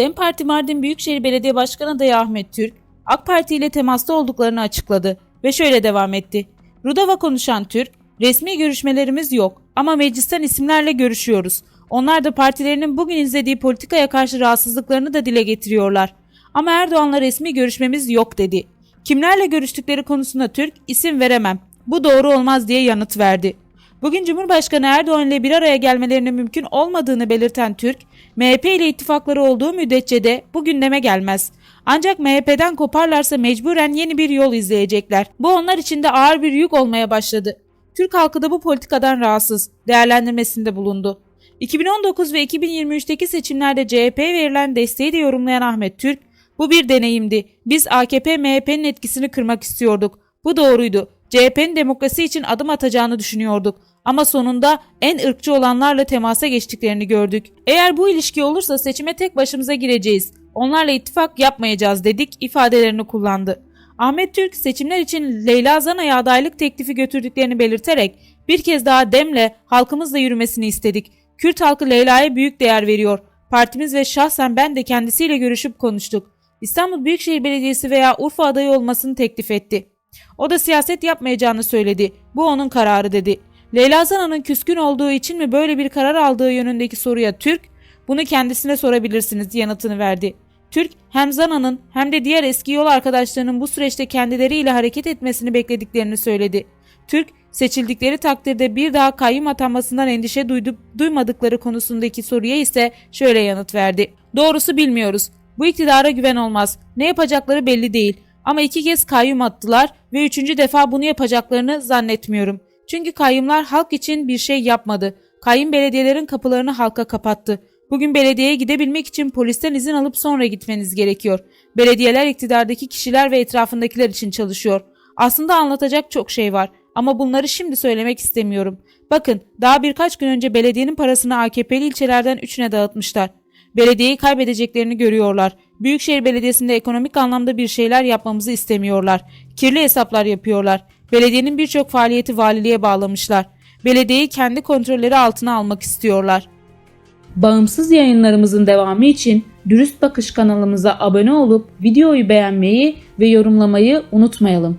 DEM Parti Mardin Büyükşehir Belediye Başkanı adayı Ahmet Türk, AK Parti ile temasta olduklarını açıkladı ve şöyle devam etti. Rudava konuşan Türk, resmi görüşmelerimiz yok ama meclisten isimlerle görüşüyoruz. Onlar da partilerinin bugün izlediği politikaya karşı rahatsızlıklarını da dile getiriyorlar. Ama Erdoğan'la resmi görüşmemiz yok dedi. Kimlerle görüştükleri konusunda Türk isim veremem. Bu doğru olmaz diye yanıt verdi. Bugün Cumhurbaşkanı Erdoğan ile bir araya gelmelerinin mümkün olmadığını belirten Türk, MHP ile ittifakları olduğu müddetçe de bu gündeme gelmez. Ancak MHP'den koparlarsa mecburen yeni bir yol izleyecekler. Bu onlar için de ağır bir yük olmaya başladı. Türk halkı da bu politikadan rahatsız, değerlendirmesinde bulundu. 2019 ve 2023'teki seçimlerde CHP'ye verilen desteği de yorumlayan Ahmet Türk, bu bir deneyimdi. Biz AKP MHP'nin etkisini kırmak istiyorduk. Bu doğruydu. CHP'nin demokrasi için adım atacağını düşünüyorduk. Ama sonunda en ırkçı olanlarla temasa geçtiklerini gördük. Eğer bu ilişki olursa seçime tek başımıza gireceğiz. Onlarla ittifak yapmayacağız dedik ifadelerini kullandı. Ahmet Türk seçimler için Leyla Zana'ya adaylık teklifi götürdüklerini belirterek bir kez daha demle halkımızla yürümesini istedik. Kürt halkı Leyla'ya büyük değer veriyor. Partimiz ve şahsen ben de kendisiyle görüşüp konuştuk. İstanbul Büyükşehir Belediyesi veya Urfa adayı olmasını teklif etti. O da siyaset yapmayacağını söyledi. Bu onun kararı dedi. Leyla Zana'nın küskün olduğu için mi böyle bir karar aldığı yönündeki soruya Türk, bunu kendisine sorabilirsiniz yanıtını verdi. Türk hem Zana'nın hem de diğer eski yol arkadaşlarının bu süreçte kendileriyle hareket etmesini beklediklerini söyledi. Türk, seçildikleri takdirde bir daha kayyum atanmasından endişe duydu, duymadıkları konusundaki soruya ise şöyle yanıt verdi. Doğrusu bilmiyoruz. Bu iktidara güven olmaz. Ne yapacakları belli değil. Ama iki kez kayyum attılar ve üçüncü defa bunu yapacaklarını zannetmiyorum. Çünkü kayyumlar halk için bir şey yapmadı. Kayyum belediyelerin kapılarını halka kapattı. Bugün belediyeye gidebilmek için polisten izin alıp sonra gitmeniz gerekiyor. Belediyeler iktidardaki kişiler ve etrafındakiler için çalışıyor. Aslında anlatacak çok şey var ama bunları şimdi söylemek istemiyorum. Bakın daha birkaç gün önce belediyenin parasını AKP'li ilçelerden üçüne dağıtmışlar. Belediyeyi kaybedeceklerini görüyorlar. Büyükşehir Belediyesi'nde ekonomik anlamda bir şeyler yapmamızı istemiyorlar. Kirli hesaplar yapıyorlar. Belediyenin birçok faaliyeti valiliğe bağlamışlar. Belediyeyi kendi kontrolleri altına almak istiyorlar. Bağımsız yayınlarımızın devamı için Dürüst Bakış kanalımıza abone olup videoyu beğenmeyi ve yorumlamayı unutmayalım.